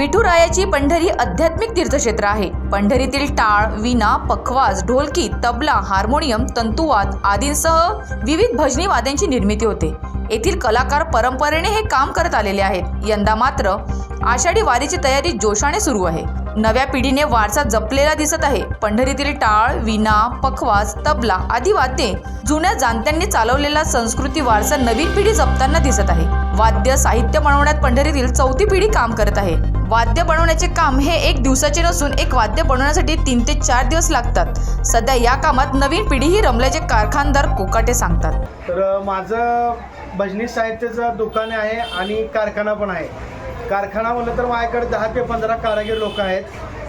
विठुरायाची पंढरी आध्यात्मिक तीर्थक्षेत्र आहे. पंढरीतील टाळ वीणा पखवाज ढोलकी तबला हार्मोनियम तंतुवाद आदींसह विविध भजनी वाद्यांची निर्मिती होते. येथील कलाकार परंपरेने हे काम करत आलेले आहेत. यंदा मात्र आषाढी वारीची तयारी जोशाने सुरू आहे. नव्या पिढीने वारसा जपलेला दिसत आहे. पंढरीतील टाळ वीणा पखवाज तबला आदी वाद्ये जुन्या जाणत्यांनी चालवलेला संस्कृती वारसा नवीन पिढी जपताना दिसत आहे. वाद्य साहित्य बनवण्यात पंढरीतील चौथी पिढी काम करत आहे. वाद्य बनवण्याचे काम हे एक दिवसाचे नसून एक वाद्य बनवण्यासाठी तीन ते चार दिवस लागतात. सध्या या कामात नवीन पिढीही रमल्याचे कारखानदार कोकाटे सांगतात. तर माझं भजनी साहित्याचं दुकान आहे आणि कारखाना पण आहे. कारखाना म्हणलं तर माझ्याकडे दहा ते पंधरा कारागीर लोक आहेत.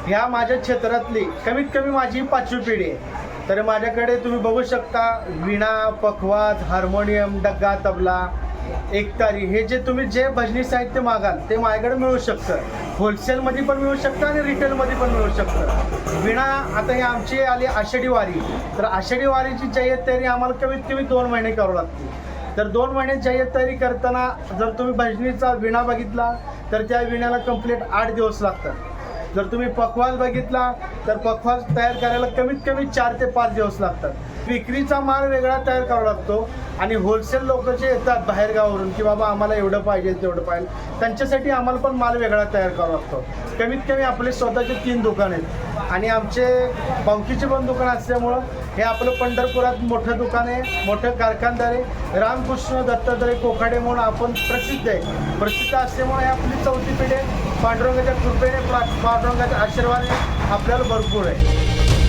ह्या माझ्या क्षेत्रातली कमीत कमी माझी पाचवी पिढी आहे. तर माझ्याकडे तुम्ही बघू शकता विणा पखवाज हार्मोनियम डग्गा तबला एकतारी हे जे तुम्ही जे भजनी साहित्य मागाल ते माझ्याकडे मिळू शकतं. होलसेलमध्ये पण मिळू शकतं आणि रिटेलमध्ये पण मिळू शकतं. विणा आता हे आमची आली आषाढी वारी तर आषाढी वारीची जय्यत तयारी आम्हाला कमीत कमी दोन महिने करावं लागते तर दोन महिने जय्यत तयारी करताना जर तुम्ही भजनीचा विणा बघितला तर त्या विण्याला कंप्लीट आठ दिवस लागतात. जर तुम्ही पखवाज बघितला तर पखवाज तयार करायला कमीत कमी चार ते पाच दिवस लागतात. विक्रीचा माल वेगळा तयार करावा लागतो आणि होलसेल लोक जे येतात बाहेरगावावरून की बाबा आम्हाला एवढं पाहिजे तेवढं पाहिजे त्यांच्यासाठी आम्हाला पण माल वेगळा तयार करावा लागतो. कमीत कमी आपले स्वतःचे तीन दुकान आहेत. आणि आमचे बावकीचे पण दुकान असल्यामुळं हे आपलं पंढरपुरात मोठं दुकान आहे मोठं कारखानदार आहे. रामकृष्ण दत्तात्रय कोखाडे म्हणून आपण प्रसिद्ध आहे. प्रसिद्ध असल्यामुळे हे आपली चौथी पिढी पांडुरंगाच्या कृपेने पांडुरंगाच्या आशीर्वादाने आपल्याला भरपूर आहे.